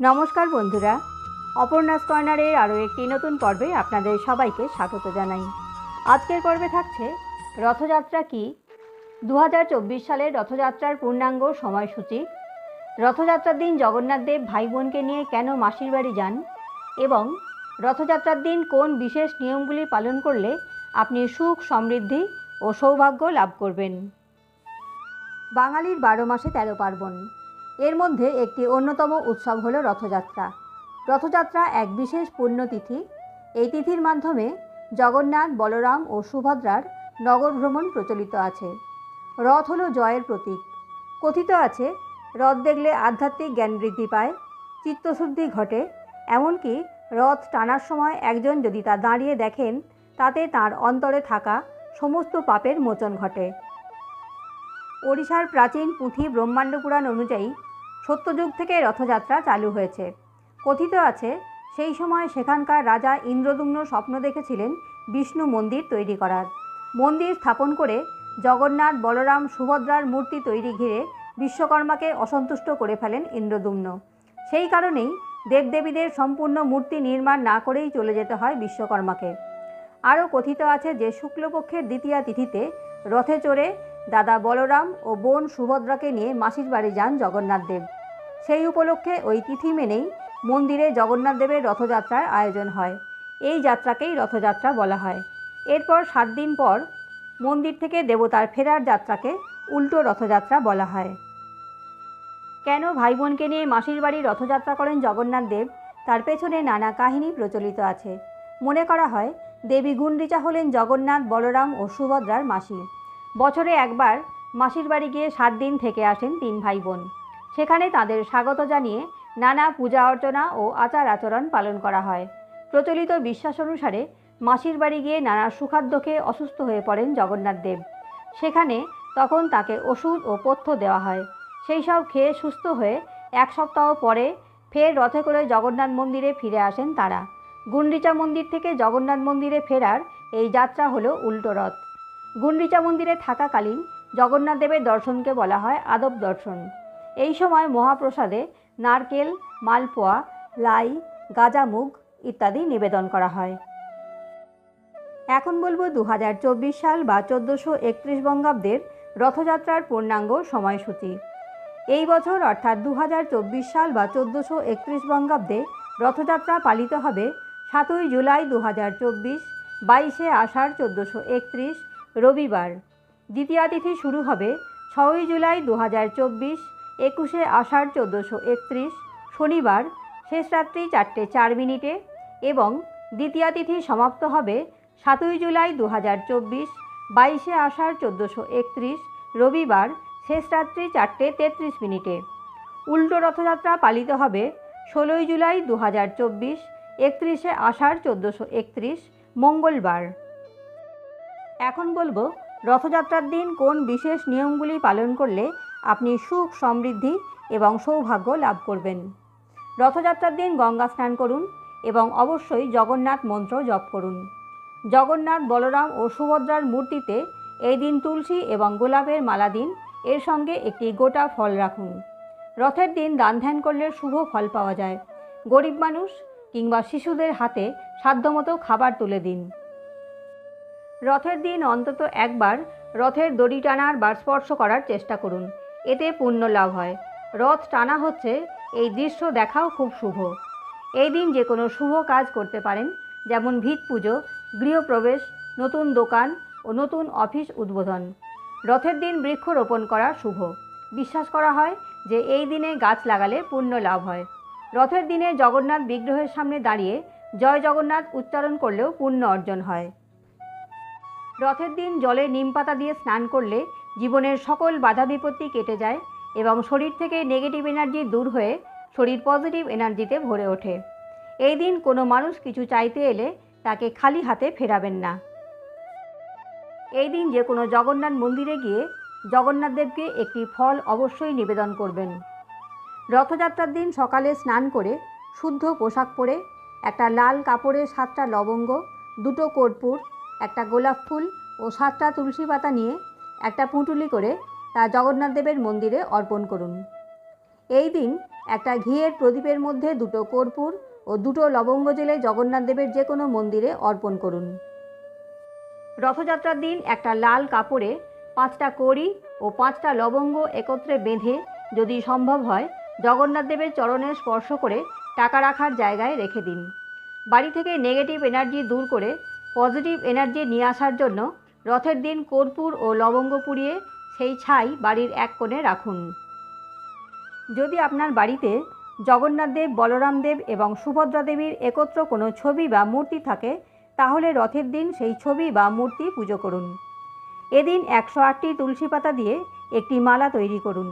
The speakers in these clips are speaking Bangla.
নমস্কার বন্ধুরা। অপর্ণাস কর্নারের আরও একটি নতুন পর্বে আপনাদের সবাইকে স্বাগত জানাই। আজকের পর্বে থাকছে রথযাত্রা কি? দু সালের রথযাত্রার পূর্ণাঙ্গ সময়সূচি। রথযাত্রার দিন জগন্নাথ দেব ভাই বোনকে নিয়ে কেন মাসির বাড়ি যান? এবং রথযাত্রার দিন কোন বিশেষ নিয়মগুলি পালন করলে আপনি সুখ, সমৃদ্ধি ও সৌভাগ্য লাভ করবেন? বাঙালির বারো মাসে তেরো পার্বণ। এর মধ্যে একটি অন্যতম উৎসব হল রথযাত্রা। রথযাত্রা এক বিশেষ পুণ্যতিথি। এই তিথির মাধ্যমে জগন্নাথ, বলরাম ও সুভদ্রার নগর ভ্রমণ প্রচলিত আছে। রথ হলো জয়ের প্রতীক। কথিত আছে, রথ দেখলে আধ্যাত্মিক জ্ঞান বৃদ্ধি পায়, চিত্তশুদ্ধি ঘটে, এমনকি রথ টানার সময় একজন যদি তা দাঁড়িয়ে দেখেন, তাতে তার অন্তরে থাকা সমস্ত পাপের মোচন ঘটে। ওড়িশার প্রাচীন পুঁথি ব্রহ্মাণ্ড পুরাণ অনুযায়ী সত্যযুগ থেকে রথযাত্রা চালু হয়েছে। কথিত আছে, সেই সময় সেখানকার রাজা ইন্দ্রদুম্ন স্বপ্ন দেখেছিলেন বিষ্ণু মন্দির তৈরি করার। মন্দির স্থাপন করে জগন্নাথ বলরাম সুভদ্রার মূর্তি তৈরি ঘিরে বিশ্বকর্মাকে অসন্তুষ্ট করে ফেলেন ইন্দ্রদুম্ন। সেই কারণেই দেবদেবীদের সম্পূর্ণ মূর্তি নির্মাণ না করেই চলে যেতে হয় বিশ্বকর্মাকে। আরও কথিত আছে যে শুক্লপক্ষের দ্বিতীয়া তিথিতে রথে চড়ে দাদা বলরাম ও বোন সুভদ্রাকে নিয়ে মাসির বাড়ি যান জগন্নাথ দেব। সেই উপলক্ষে ওই তিথি মেনেই মন্দিরে জগন্নাথ দেবের রথযাত্রার আয়োজন হয়। এই যাত্রাকেই রথযাত্রা বলা হয়। এরপর সাত দিন পর মন্দির থেকে দেবতার ফেরার যাত্রাকে উল্টো রথযাত্রা বলা হয়। কেন ভাই বোনকে নিয়ে মাসির বাড়ি রথযাত্রা করেন জগন্নাথ দেব, তার পেছনে নানা কাহিনী প্রচলিত আছে। মনে করা হয়, দেবী গুন্ডিচা হলেন জগন্নাথ, বলরাম ও সুভদ্রার মাসি। বছরে একবার মাসির বাড়ি গিয়ে সাত দিন থেকে আসেন তিন ভাই বোন সেখানে তাদের স্বাগত জানিয়ে নানা পূজা অর্চনা ও আচার আচরণ পালন করা হয়। প্রচলিত বিশ্বাস অনুসারে মাসির বাড়ি গিয়ে নানা সুখাদ্য খেয়ে অসুস্থ হয়ে পড়েন জগন্নাথ দেব। সেখানে তখন তাকে ওষুধ ও পথ্য দেওয়া হয়। সেই সব খেয়ে সুস্থ হয়ে এক সপ্তাহ পরে ফের রথে করে জগন্নাথ মন্দিরে ফিরে আসেন তারা। গুন্ডিচা মন্দির থেকে জগন্নাথ মন্দিরে ফেরার এই যাত্রা হলো উল্টো রথ। গুন্ডিচা মন্দিরে থাকাকালীন জগন্নাথ দেবের দর্শনকে বলা হয় আদব দর্শন। এই সময় মহাপ্রসাদে নারকেল, মালপোয়া, লাই, গাজামুগ ইত্যাদি নিবেদন করা হয়। এখন বলব দু হাজার চব্বিশ সাল বা চোদ্দোশো একত্রিশ বঙ্গাব্দের রথযাত্রার পূর্ণাঙ্গ সময়সূচি। এই বছর অর্থাৎ দু হাজার চব্বিশ সাল বা চোদ্দোশো একত্রিশ বঙ্গাব্দে রথযাত্রা পালিত হবে সাতই জুলাই দু হাজার চব্বিশ, বাইশে আষাঢ় চোদ্দোশো একত্রিশ রবিবার। দ্বিতীয়া তিথি শুরু হবে ছয়ই জুলাই দু হাজার চব্বিশ, একুশে আষাঢ় চোদ্দোশো একত্রিশ, শনিবার শেষ রাত্রি চারটে চার মিনিটে এবং দ্বিতীয়া তিথি সমাপ্ত হবে সাতই জুলাই দু হাজার চব্বিশ, বাইশে আষাঢ় চোদ্দোশো একত্রিশ, রবিবার শেষ রাত্রি চারটে তেত্রিশ মিনিটে। উল্টো রথযাত্রা পালিত হবে ষোলোই জুলাই দু হাজার চব্বিশ, একত্রিশে আষাঢ় চোদ্দোশো একত্রিশ, মঙ্গলবার। এখন বলব, রথযাত্রার দিন কোন বিশেষ নিয়মগুলি পালন করলে আপনি সুখ, সমৃদ্ধি এবং সৌভাগ্য লাভ করবেন? রথযাত্রার দিন গঙ্গা স্নান করুন এবং অবশ্যই জগন্নাথ মন্ত্র জপ করুন। জগন্নাথ বলরাম ও সুভদ্রার মূর্তিতে এই দিন তুলসী এবং গোলাপের মালা দিন, এর সঙ্গে একটি গোটা ফল রাখুন। রথের দিন দান ধ্যান করলে শুভ ফল পাওয়া যায়। গরিব মানুষ কিংবা শিশুদের হাতে সাধ্যমতো খাবার তুলে দিন। রথের দিন অন্তত একবার রথের দড়ি টানার বা স্পর্শ করার চেষ্টা করুন। এতে পুণ্য লাভ হয়। রথ টানা হচ্ছে, এই দৃশ্য দেখাও খুব শুভ। এই দিন যে কোনো শুভ কাজ করতে পারেন, যেমন ভিত পুজো, গৃহপ্রবেশ, নতুন দোকান ও নতুন অফিস উদ্বোধন। রথের দিন বৃক্ষ রোপণ করা শুভ। বিশ্বাস করা হয় যে এই দিনে গাছ লাগালে পুণ্য লাভ হয়। রথের দিনে জগন্নাথ বিগ্রহের সামনে দাঁড়িয়ে জয় জগন্নাথ উচ্চারণ করলেও পুণ্য অর্জন হয়। রথের দিন জলে নিম পাতা দিয়ে স্নান করলে জীবনের সকল বাধা বিপত্তি কেটে যায় এবং শরীর থেকে নেগেটিভ এনার্জি দূর হয়ে শরীর পজিটিভ এনার্জিতে ভরে ওঠে। এই দিন কোনো মানুষ কিছু চাইতে এলে তাকে খালি হাতে ফেরাবেন না। এই দিন যে কোনো জগন্নাথ মন্দিরে গিয়ে জগন্নাথ দেবকে একটি ফল অবশ্যই নিবেদন করবেন। রথযাত্রার দিন সকালে স্নান করে শুদ্ধ পোশাক পরে একটা লাল কাপড়ে সাতটা লবঙ্গ, দুটো কর্পূর একটা গোলাপ ফুল ও সাতটা তুলসী পাতা নিয়ে একটা পুঁটুলি করে তা জগন্নাথ দেবের মন্দিরে অর্পণ করুন। এই দিন একটা ঘিয়ের প্রদীপের মধ্যে দুটো কর্পূর ও দুটো লবঙ্গ জেলে জগন্নাথ দেবের যে কোনো মন্দিরে অর্পণ করুন। রথযাত্রার দিন একটা লাল কাপড়ে পাঁচটা কড়ি ও পাঁচটা লবঙ্গ একত্রে বেঁধে যদি সম্ভব হয়, জগন্নাথ দেবের চরণে স্পর্শ করে টাকা রাখার জায়গায় রেখে দিন। বাড়ি থেকে নেগেটিভ এনার্জি দূর করে পজিটিভ এনার্জি নিয়ে আসার জন্য রথের দিন কর্পূর ও লবঙ্গ পুড়িয়ে সেই ছাই বাড়ির এক কোণে রাখুন। যদি আপনার বাড়িতে জগন্নাথ দেব, বলরাম দেব এবং সুভদ্রা দেবীর একত্র কোনো ছবি বা মূর্তি থাকে, তাহলে রথের দিন সেই ছবি বা মূর্তি পুজো করুন। এদিন একশো আটটি তুলসী পাতা দিয়ে একটি মালা তৈরি করুন।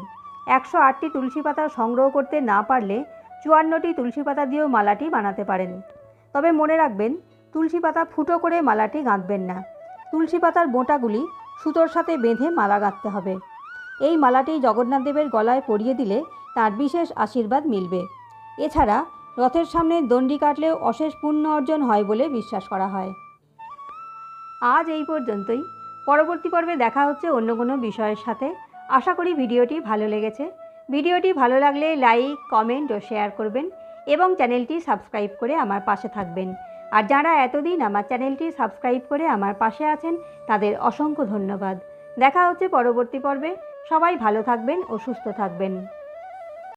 একশো আটটি তুলসী পাতা সংগ্রহ করতে না পারলে চুয়ান্নটি তুলসী পাতা দিয়েও মালাটি বানাতে পারেন। তবে মনে রাখবেন তুলসী পাতা ফুটো করে মালাটি গাঁথবেন না। তুলসী পাতার বোঁটাগুলি সুতোর সাথে বেঁধে মালা গাঁথতে হবে। এই মালাটি জগন্নাথ দেবের গলায় পরিয়ে দিলে তার বিশেষ আশীর্বাদ মিলবে। এছাড়া রথের সামনে দণ্ডি কাটলেও অশেষ পুণ্য অর্জন হয় বলে বিশ্বাস করা হয়। আজ এই পর্যন্তই। পরবর্তী পর্বে দেখা হচ্ছে অন্য কোনো বিষয়ের সাথে। আশা করি ভিডিওটি ভালো লেগেছে। ভিডিওটি ভালো লাগলে লাইক, কমেন্ট ও শেয়ার করবেন এবং চ্যানেলটি সাবস্ক্রাইব করে আমার পাশে থাকবেন। আর যারা এতদিন আমার চ্যানেলটি সাবস্ক্রাইব করে আমার পাশে আছেন, তাদের অসংখ্য ধন্যবাদ। দেখা হচ্ছে পরবর্তী পর্বে। সবাই ভালো থাকবেন ও সুস্থ থাকবেন।